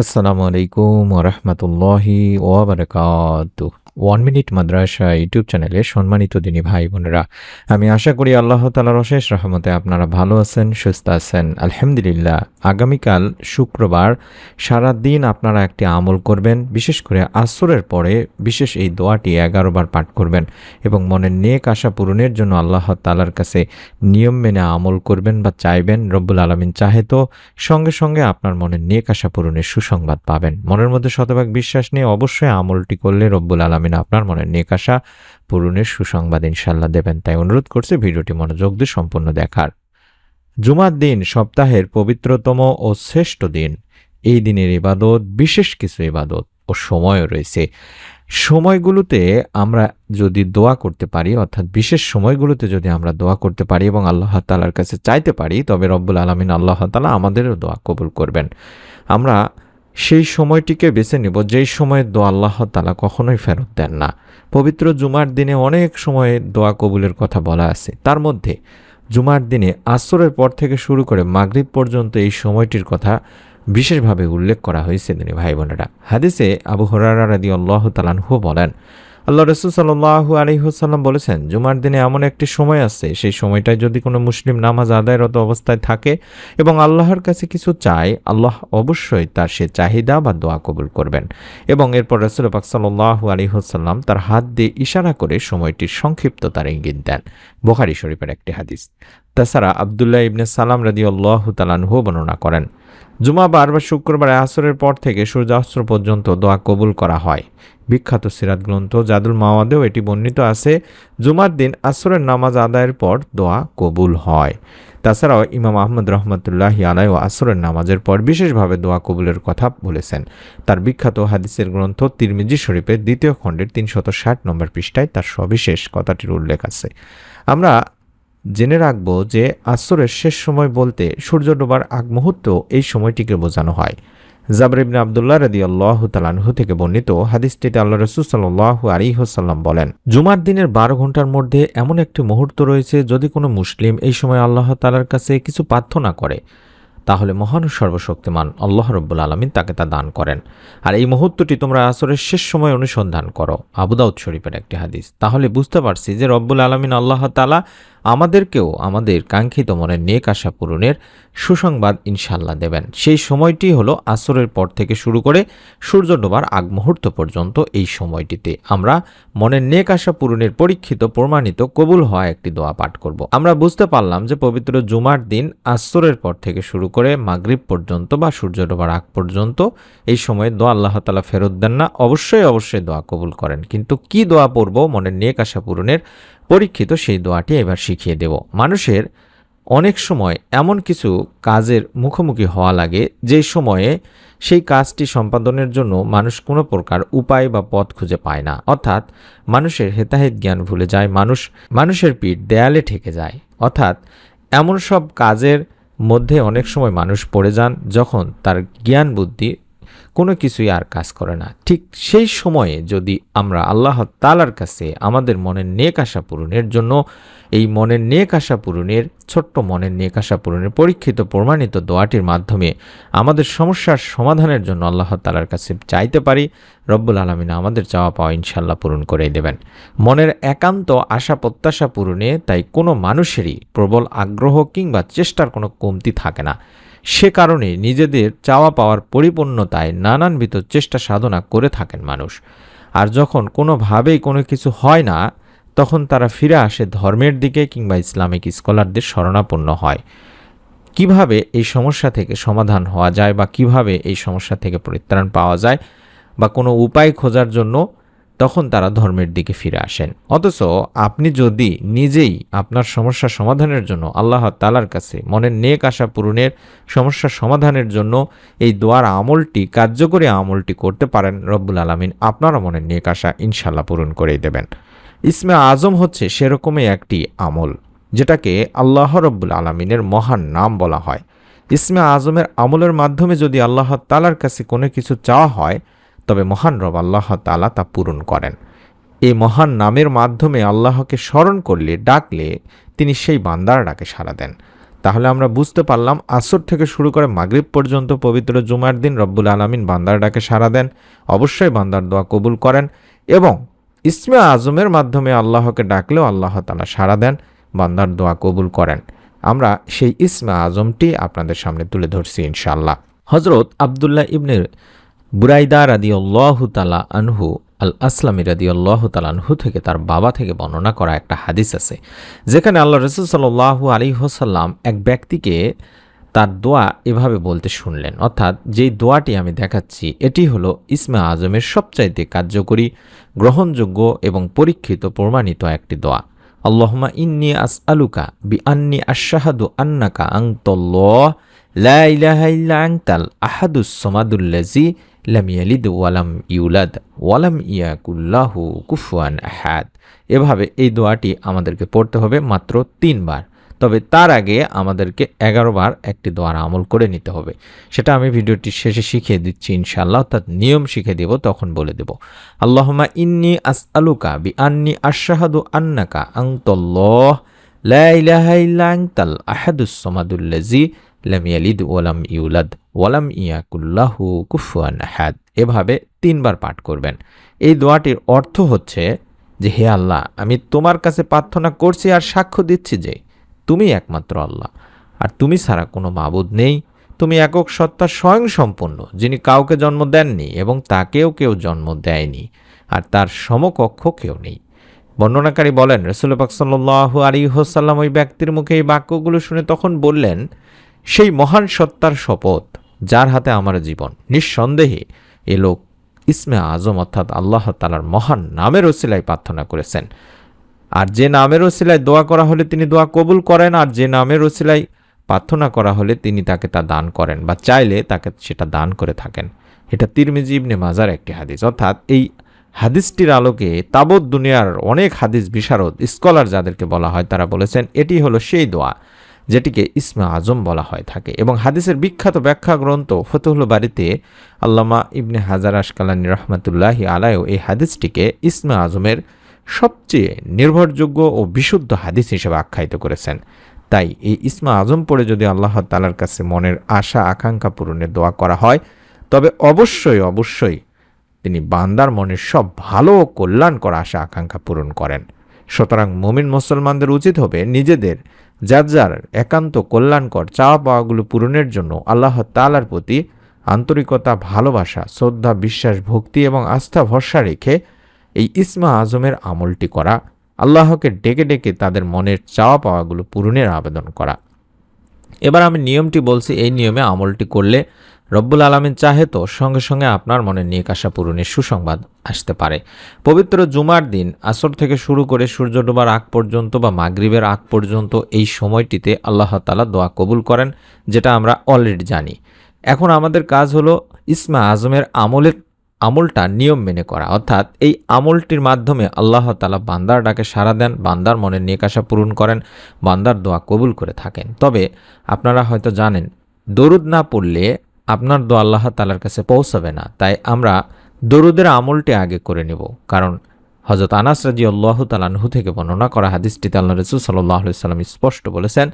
আসসালামু আলাইকুম ওরহমতুল্লাহি ওয়াবারাকাত ওয়ান মিনিট মাদ্রাসা ইউটিউব চ্যানেলে সম্মানিত দিনী ভাই বোনেরা, আমি আশা করি আল্লাহ তালার অশেষ রহমতে আপনারা ভালো আছেন, সুস্থ আছেন। আলহামদুলিল্লাহ, আগামীকাল শুক্রবার সারা দিন আপনারা একটি আমল করবেন, বিশেষ করে আসরের পরে বিশেষ এই দোয়াটি এগারো বার পাঠ করবেন এবং মনের নেক আশা পূরণের জন্য আল্লাহ তালার কাছে নিয়ম মেনে আমল করবেন বা চাইবেন, রব্বুল আলমিন চাহে তো সঙ্গে সঙ্গে আপনার মনের নেক আশা পূরণের সুসংবাদ পাবেন। মনের মধ্যে শতভাগ বিশ্বাস নিয়ে অবশ্যই আমলটি করলে রব্বুল আলমিন আপনার মনের নিকাশা পূরণের সুসংবাদ ইনশাল্লাহ দেবেন। তাই অনুরোধ করছে ভিডিওটি মনোযোগ দিয়ে সম্পূর্ণ দেখার। জুমার দিন সপ্তাহের পবিত্রতম ও শ্রেষ্ঠ দিন। এই দিনের ইবাদত, বিশেষ কিছু ইবাদত ও সময়ও রয়েছে। সময়গুলোতে আমরা যদি দোয়া করতে পারি, অর্থাৎ বিশেষ সময়গুলোতে যদি আমরা দোয়া করতে পারি এবং আল্লাহ তালার কাছে চাইতে পারি, তবে রব্বুল আলমিন আল্লাহ তালা আমাদেরও দোয়া কবুল করবেন। আমরা সেই সময়টিকে বেছে নিব, যেই সময়ে দোয়া আল্লাহ তালা কখনোই ফেরত দেন না। পবিত্র জুমার দিনে অনেক সময়ে দোয়া কবুলের কথা বলা আছে। তার মধ্যে জুমার দিনে আসরের পর থেকে শুরু করে মাগরীব পর্যন্ত এই সময়টির কথা বিশেষভাবে উল্লেখ করা হয়েছে তিনি ভাই বোনেরা হাদিসে আবু হরারা রাদি আল্লাহ তালানহু বলেন আল্লাহ রসুল সাল্লাহু আলহিহসাল্লাম বলেছেন, জুমার দিনে এমন একটি সময় আছে, সেই সময়টায় যদি কোনো মুসলিম নামাজ আদায়রত অবস্থায় থাকে এবং আল্লাহর কাছে কিছু চায়, আল্লাহ অবশ্যই তার সে চাহিদা বা দোয়া কবুল করবেন। এবং এরপর রসুল পাক সাল্লাহু আলহিহসাল্লাম তার হাত দিয়ে ইশারা করে সময়টির সংক্ষিপ্ততার ইঙ্গিত দেন। বোখারি শরীফের একটি হাদিস। তাছাড়া আবদুল্লাহ ইবনে সালাম রাদি আল্লাহ তালানহু বর্ণনা করেন জুমাবার বা শুক্রবার আসরের পর থেকে সূর্যাস্ত্র পর্যন্ত দোয়া কবুল করা হয়। বিখ্যাত সিরাত গ্রন্থ জাদুল মাওয়াদেও এটি বর্ণিত আছে। জুমার দিন আসরের নামাজ আদায়ের পর দোয়া কবুল হয়। তাছাড়াও ইমাম আহমদ রহমতুল্লাহ আলাই ও আসরের নামাজের পর বিশেষভাবে দোয়া কবুলের কথা বলেছেন। তার বিখ্যাত হাদিসের গ্রন্থ তিরমিজি শরীফের দ্বিতীয় খণ্ডের তিনশত ষাট নম্বর পৃষ্ঠায় তার সবিশেষ কথাটির উল্লেখ আছে। আমরা জেনে রাখব যে আসরের শেষ সময় বলতে সূর্য ডোবার আগ মুহূর্ত এই সময়টিকে বোঝানো হয়। জাবর ইবনে আবদুল্লাহ রদি আল্লাহ তালানহু থেকে বর্ণিত হাদিসটিতে আল্লাহ রসুল সাল্লাহ আলিহসাল্লাম বলেন, জুমার দিনের বারো ঘণ্টার মধ্যে এমন একটি মুহূর্ত রয়েছে যদি কোনো মুসলিম এই সময় আল্লাহ তালার কাছে কিছু প্রার্থনা করে। তাহলে মহান সর্বশক্তিমান আল্লাহ রব্বুল আলমিন তাকে তা দান করেন। আর এই মুহূর্তটি তোমরা আসরের শেষ সময় অনুসন্ধান করো আবুদাউদ শরীফের একটি হাদিস। তাহলে বুঝতে পারছি যে রব্বুল আলমিন আল্লাহ তালা আমাদেরকেও আমাদের কাঙ্ক্ষিত মনের নেক আশা পূরণের সুসংবাদ ইনশাল্লাহ দেবেন। সেই সময়টি হলো আসরের পর থেকে শুরু করে সূর্য ডোবার আগ মুহূর্ত পর্যন্ত এই সময়টিতে। আমরা মনের নেক আশা পূরণের পরীক্ষিত, প্রমাণিত, কবুল হওয়া একটি দোয়া পাঠ করব। আমরা বুঝতে পারলাম যে পবিত্র জুমার দিন আসরের পর থেকে শুরু করে মাগরিব পর্যন্ত বা সূর্য ডোবার আগ পর্যন্ত এই সময়ে দোয়া আল্লাহ তালা ফেরত দেন না। অবশ্যই অবশ্যই দোয়া কবুল করেন। কিন্তু কি দোয়া পড়ব মনের নেক আশা পূরণের পরীক্ষিত সেই দোয়াটি এবার শিখিয়ে দেব। মানুষের অনেক সময় এমন কিছু কাজের মুখোমুখি হওয়া লাগে যে সময়ে সেই কাজটি সম্পাদনের জন্য মানুষ কোনো প্রকার উপায় বা পথ খুঁজে পায় না। অর্থাৎ মানুষের হেতাহিত জ্ঞান ভুলে যায়, মানুষ, মানুষের পিঠ দেয়ালে ঠেকে যায়। অর্থাৎ এমন সব কাজের মধ্যে অনেক সময় মানুষ পড়ে যান যখন তার জ্ঞান বুদ্ধি কোনো কিছুই আর কাজ করে না। ঠিক সেই সময়ে যদি আমরা আল্লাহ তালার কাছে আমাদের মনের নেক আশা পূরণের জন্য এই মনের নেক আশা পূরণের, ছোট্ট মনের নেক আশা পূরণের পরীক্ষিত, প্রমাণিত দোয়াটির মাধ্যমে আমাদের সমস্যার সমাধানের জন্য আল্লাহ তালার কাছে চাইতে পারি, রব্বুল আলমিন আমাদের চাওয়া পাওয়া ইনশাল্লাহ পূরণ করে দেবেন। মনের একান্ত আশা প্রত্যাশা পূরণে তাই কোনো মানুষেরই প্রবল আগ্রহ কিংবা চেষ্টার কোনো কমতি থাকে না। সে কারণে নিজেদের চাওয়া পাওয়ার পরিপূর্ণতায় নানানবিধ চেষ্টা সাধনা করে থাকেন মানুষ। আর যখন কোনোভাবেই কোনো কিছু হয় না, তখন তারা ফিরে আসে ধর্মের দিকে কিংবা ইসলামিক স্কলারদের শরণাপন্ন হয়। কীভাবে এই সমস্যা থেকে সমাধান হওয়া যায় বা কীভাবে এই সমস্যা থেকে পরিত্রাণ পাওয়া যায় বা কোনো উপায় খোঁজার জন্য তখন তারা ধর্মের দিকে ফিরে আসেন। অথচ আপনি যদি নিজেই আপনার সমস্যা সমাধানের জন্য আল্লাহ তালার কাছে মনের নেক আশা পূরণের সমস্যা সমাধানের জন্য এই দোয়ার আমলটি, কার্যকরী আমলটি করতে পারেন রব্বুল আলমিন, আপনারও মনের নেক আশা ইনশাল্লাহ পূরণ করেই দেবেন। ইসমে আজম হচ্ছে সেরকমই একটি আমল, যেটাকে আল্লাহ রব্বুল আলমিনের মহান নাম বলা হয়। ইসমে আজমের আমলের মাধ্যমে যদি আল্লাহ তালার কাছে কোনো কিছু চাওয়া হয় তবে মহান রব আল্লাহ তালা তা পূরণ করেন। এই মহান নামের মাধ্যমে আল্লাহকে স্মরণ করলে, ডাকলে তিনি সেই বান্দার ডাকে সাড়া দেন। তাহলে আমরা বুঝতে পারলাম, আসর থেকে শুরু করে মাগরিব পর্যন্ত পবিত্র জুমার দিন রব্বুল আলমিন বান্দার ডাকে সাড়া দেন, অবশ্যই বান্দার দোয়া কবুল করেন এবং ইসমে আজমের মাধ্যমে আল্লাহকে ডাকলেও আল্লাহ তালা সাড়া দেন, বান্দার দোয়া কবুল করেন। আমরা সেই ইসমে আজমটি আপনাদের সামনে তুলে ধরছি ইনশাল্লাহ হজরত আবদুল্লাহ ইবনে বুরাইদা রাদি তালা আনহু আল আসলামী রাদি আল্লাহ তালানহু থেকে তার বাবা থেকে বর্ণনা করা একটা হাদিস আছে, যেখানে আল্লাহ রসুল সাল্লাহু আলী হোসাল্লাম এক ব্যক্তিকে তার দোয়া এভাবে বলতে শুনলেন। অর্থাৎ যেই দোয়াটি আমি দেখাচ্ছি, এটি হলো ইসমে আজমের সবচাইতে কার্যকরী, গ্রহণযোগ্য এবং পরীক্ষিত প্রমাণিত একটি দোয়া। আল্লাহমা ইন্নি আস আলুকা বি আন্নি আশাহাদু আন্নাকা আংতল্লাহ লা ইলাহা লাম ইয়ালিদ ওয়ালাম ইউলাদ ওয়ালাম ইয়াকুল্লাহু কুফুয়ান আহাদ এভাবে এই দোয়াটি আমাদেরকে পড়তে হবে মাত্র তিনবার। তবে তার আগে আমাদেরকে বার একটি দোয়ার আমল করে নিতে হবে। সেটা আমি ভিডিওটির শেষে শিখিয়ে দিচ্ছি, ইনশাআল্লাহ। অর্থাৎ নিয়ম শিখে দেব, তখন বলে দেব। আল্লাহমা ইন্নি আস আলুকা বি আন্নি আশাহাদু আন্নাকা আংতল্লাহ লা ইলাহা লাম ইয়ালিদ ওয়ালাম ইউলাদ ওয়ালাম ইয়াকুল্লাহু কুফুয়ান আহাদ এভাবে তিনবার পাঠ করবেন। এই দোয়াটির অর্থ হচ্ছে যে, হে আল্লাহ, আমি তোমার কাছে প্রার্থনা করছি আর সাক্ষ্য দিচ্ছি যে, তুমি একমাত্র আল্লাহ। আর তুমি ছাড়া কোনো মাবুদ নেই। তুমি একক সত্তা স্বয়ং সম্পূর্ণ যিনি কাউকে জন্ম দেননি এবং তাকেও কেউ জন্ম দেয়নি, আর তার সমকক্ষ কেউ নেই। বর্ণনাকারী বলেন, রসুল পাক আলী হোসাল্লাম ওই ব্যক্তির মুখে এই বাক্যগুলো শুনে তখন বললেন সেই মহান সত্তার শপথ, যার হাতে আমার জীবন। নিঃসন্দেহে এ লোক ইসমে আজম অর্থাৎ আল্লাহ তালার মহান নামের ওসিলায় প্রার্থনা করেছেন। আর যে নামের ওসিলায় দোয়া করা হলে তিনি দোয়া কবুল করেন, আর যে নামের ওসিলায় প্রার্থনা করা হলে তিনি তাকে তা দান করেন বা চাইলে তাকে সেটা দান করে থাকেন। এটা তিরমিজি ইবনে মাজার একটি হাদিস। অর্থাৎ এই হাদিসটির আলোকে তাবৎ দুনিয়ার অনেক হাদিস, বিশারদ স্কলার যাদেরকে বলা হয়, তারা বলেছেন, এটি হলো সেই দোয়া যেটিকে ইসমা আজম বলা হয় থাকে। এবং হাদিসের বিখ্যাত ব্যাখ্যা গ্রন্থ ফতুহুল বাড়িতে আল্লামা ইবনে হাজার আশকালানি রহমতুল্লাহি আলায়ও এই হাদিসটিকে ইসমা আজমের সবচেয়ে নির্ভরযোগ্য ও বিশুদ্ধ হাদিস হিসেবে আখ্যায়িত করেছেন। তাই এই ইসমা আজম পড়ে যদি আল্লাহ তালার কাছে মনের আশা, আকাঙ্ক্ষা পূরণের দোয়া করা হয়, তবে অবশ্যই অবশ্যই তিনি বান্দার মনের সব ভালো ও কল্যাণকর আশা, আকাঙ্ক্ষা পূরণ করেন। সুতরাং মুমিন মুসলমানদের উচিত হবে নিজেদের যার যার একান্ত কল্যাণকর চাওয়া পাওয়াগুলো পূরণের জন্য আল্লাহ তালার প্রতি আন্তরিকতা, ভালোবাসা, শ্রদ্ধা, বিশ্বাস, ভক্তি এবং আস্থা ভরসা রেখে এই ইসমা আজমের আমলটি করা, আল্লাহকে ডেকে ডেকে তাদের মনের চাওয়া পাওয়াগুলো পূরণের আবেদন করা। এবার আমি নিয়মটি বলছি, এই নিয়মে আমলটি করলে রব্বুল আলমিন চাহে তো সঙ্গে সঙ্গে আপনার মনে নিয়ে আশা পূরণের সুসংবাদ আসতে পারে। পবিত্র জুমার দিন, আসর থেকে শুরু করে সূর্য ডোবার আগ পর্যন্ত বা মাগরিবের আগ পর্যন্ত এই সময়টিতে আল্লাহ তালা দোয়া কবুল করেন, যেটা আমরা অলরেডি জানি। এখন আমাদের কাজ হলো ইসমা আজমের আমলের, আমলটা নিয়ম মেনে করা। অর্থাৎ এই আমলটির মাধ্যমে আল্লাহ তালা বান্দার ডাকে সাড়া দেন, বান্দার মনের নিকাশা পূরণ করেন, বান্দার দোয়া কবুল করে থাকেন। তবে আপনারা হয়তো জানেন, দরুদ না পড়লে আপনার দোয়া আল্লাহ তালার কাছে পৌঁছাবে না। তাই আমরা দরুদের আমলটি আগে করে নেব। কারণ হজরত আনাস রাজি আল্লাহ তালানহু থেকে বর্ণনা করা হাদিসটিতে আল্লাহ রসুল সাল্লাহ সাল্লাম স্পষ্ট বলেছেন,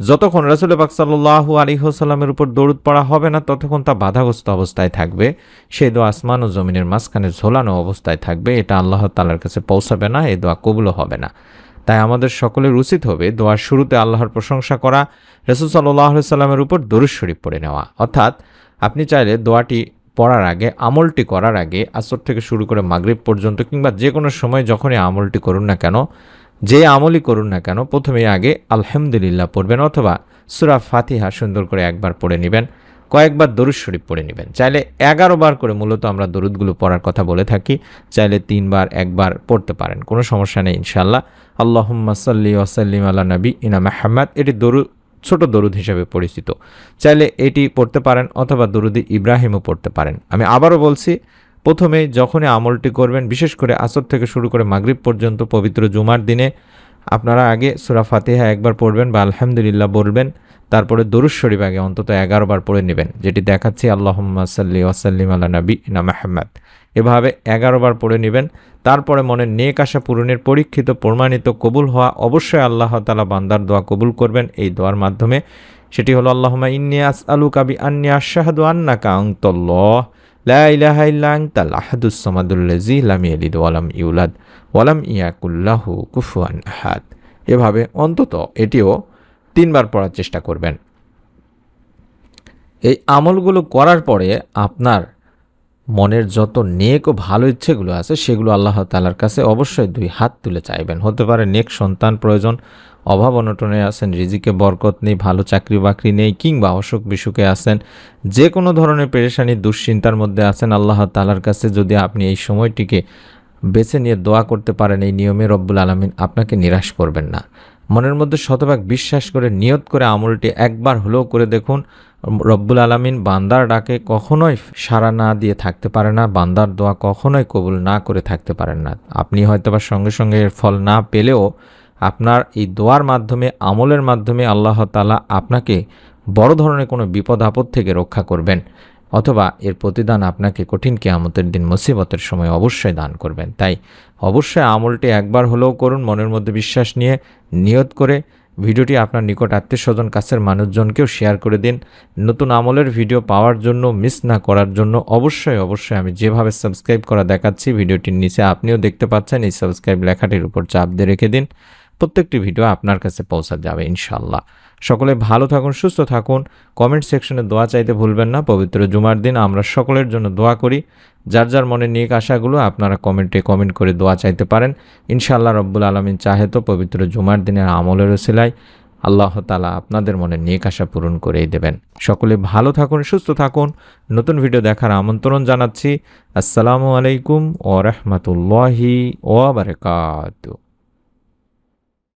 যতক্ষণ রসুল পাক সাল্লাহু আলিহাসাল্লামের উপর দৌড় পড়া হবে না, ততক্ষণ তা বাধাগ্রস্ত অবস্থায় থাকবে। সেই দোয়া আসমান ও জমিনের মাঝখানে ঝোলানো অবস্থায় থাকবে। এটা আল্লাহ তালার কাছে পৌঁছাবে না এ দোয়া কবুলও হবে না। তাই আমাদের সকলের উচিত হবে দোয়ার শুরুতে আল্লাহর প্রশংসা করা, রসুল সাল্লাহ সাল্লামের উপর দরুদ শরীফ পড়ে নেওয়া। অর্থাৎ আপনি চাইলে দোয়াটি পড়ার আগে, আমলটি করার আগে, আসর থেকে শুরু করে মাগরীব পর্যন্ত কিংবা যে কোনো সময় যখনই আমলটি করুন না কেন, যে আমলই করুন না কেন প্রথমে আগে আলহামদুলিল্লাহ পড়বেন অথবা সুরা ফাতিহা সুন্দর করে একবার পড়ে নেবেন। কয়েকবার দরুদ শরীফ পড়ে নেবেন। চাইলে এগারো বার করে মূলত আমরা দরুদগুলো পড়ার কথা বলে থাকি। চাইলে তিনবার, একবার পড়তে পারেন, কোনো সমস্যা নেই ইনশাল্লাহ আল্লাহম্মা সাল্লি ওসাল্লিম আল্লাহ নবী ইনা মাহমাদ এটি দরুদ, ছোট দরুদ হিসেবে পরিচিত। চাইলে এটি পড়তে পারেন অথবা দরুদি ইব্রাহিমও পড়তে পারেন। আমি আবারও বলছি, প্রথমে যখনই আমলটি করবেন, বিশেষ করে আসর থেকে শুরু করে মাগরিব পর্যন্ত পবিত্র জুমার দিনে আপনারা আগে সুরা ফাতেহা একবার পড়বেন বা আলহামদুলিল্লাহ বলবেন, তারপরে দরুদ শরীফ আগে অন্তত এগারো বার পড়ে নেবেন, যেটি দেখাচ্ছি আল্লাহম্মা সাল্লি ওয়াসাল্লিম আল্লাহ নবী না মাহমদ এভাবে এগারো বার পড়ে নেবেন, তারপরে মনে নেক আশা পূরণের পরীক্ষিত, প্রমাণিত, কবুল হওয়া অবশ্যই আল্লাহ তালা বান্দার দোয়া কবুল করবেন এই দোয়ার মাধ্যমে। সেটি হলো আল্লাহমা ইন্নি আস আলু কাবি আন্নি আশাহাদু আন্না কাউন্তল্লাহ লা ইলাহা ইল্লা আনতাল আহাদুস সামাদুল্লাজি লাম ইয়ালিদ ওয়ালাম ইউলাদ ওয়ালাম ইয়াকুল্লাহু কুফুয়ান আহাদ। এভাবে অন্তত এটিও তিনবার পড়ার চেষ্টা করবেন। এই আমলগুলো করার পরে আপনার মনের যত নেক ও ভালো ইচ্ছেগুলো আছে, সেগুলো আল্লাহ তালার কাছে অবশ্যই দুই হাত তুলে চাইবেন। হতে পারে নেক সন্তান প্রয়োজন অভাব অনটনে আছেন, রিজিকে বরকত নেই, ভালো চাকরি বাকরি নেই, কিংবা অসুখ বিসুখে আছেন যে কোনো ধরনের পেরেশানি, দুশ্চিন্তার মধ্যে আছেন, আল্লাহ তালার কাছে যদি আপনি এই সময়টিকে বেছে নিয়ে দোয়া করতে পারেন, এই নিয়মে রব্বুল আলমিন আপনাকে নিরাশ করবেন না। মনের মধ্যে শতভাগ বিশ্বাস করে, নিয়ত করে আমলটি একবার হলেও করে দেখুন, রব্বুল আলমিন বান্দার ডাকে কখনোই সাড়া না দিয়ে থাকতে পারে না, বান্দার দোয়া কখনোই কবুল না করে থাকতে পারেন না। আপনি হয়তোবা সঙ্গে সঙ্গে এর ফল না পেলেও আপনার এই দোয়ার মাধ্যমে, আমলের মাধ্যমে আল্লাহ তালা আপনাকে বড় ধরনের কোনো বিপদ, আপদ থেকে রক্ষা করবেন অথবা এর প্রতিদান আপনাকে কঠিন কেয়ামতের দিন মুসিবতের সময় অবশ্যই দান করবেন। তাই অবশ্যই আমলটি একবার হলেও করুন, মনের মধ্যে বিশ্বাস নিয়ে নিয়ত করে ভিডিওটি আপনার নিকট আত্মীয় স্বজন কাছের মানুষজনকেও শেয়ার করে দিন। নতুন আমলের ভিডিও পাওয়ার জন্য, মিস না করার জন্য অবশ্যই অবশ্যই আমি যেভাবে সাবস্ক্রাইব করা দেখাচ্ছি, ভিডিওটির নিচে আপনিও দেখতে পাচ্ছেন, এই সাবস্ক্রাইব লেখাটির উপর চাপ দিয়ে রেখে দিন। প্রত্যেকটি ভিডিও আপনার কাছে পৌঁছা যাবে ইনশাল্লাহ সকলে ভালো থাকুন, সুস্থ থাকুন। কমেন্ট সেকশনে দোয়া চাইতে ভুলবেন না। পবিত্র জুমার দিন আমরা সকলের জন্য দোয়া করি। যার যার মনে নিয়ে আশাগুলো আপনারা কমেন্টে কমেন্ট করে দোয়া চাইতে পারেন। ইনশাআল্লাহ রব্বুল আলমিন চাহে তো পবিত্র জুমার দিনের আমলের সিলাই আল্লাহ তালা আপনাদের মনে নিয়ে আশা পূরণ করেই দেবেন। সকলে ভালো থাকুন, সুস্থ থাকুন। নতুন ভিডিও দেখার আমন্ত্রণ জানাচ্ছি। আসসালামু আলাইকুম ও রহমতুল্লাহি ওবরকাত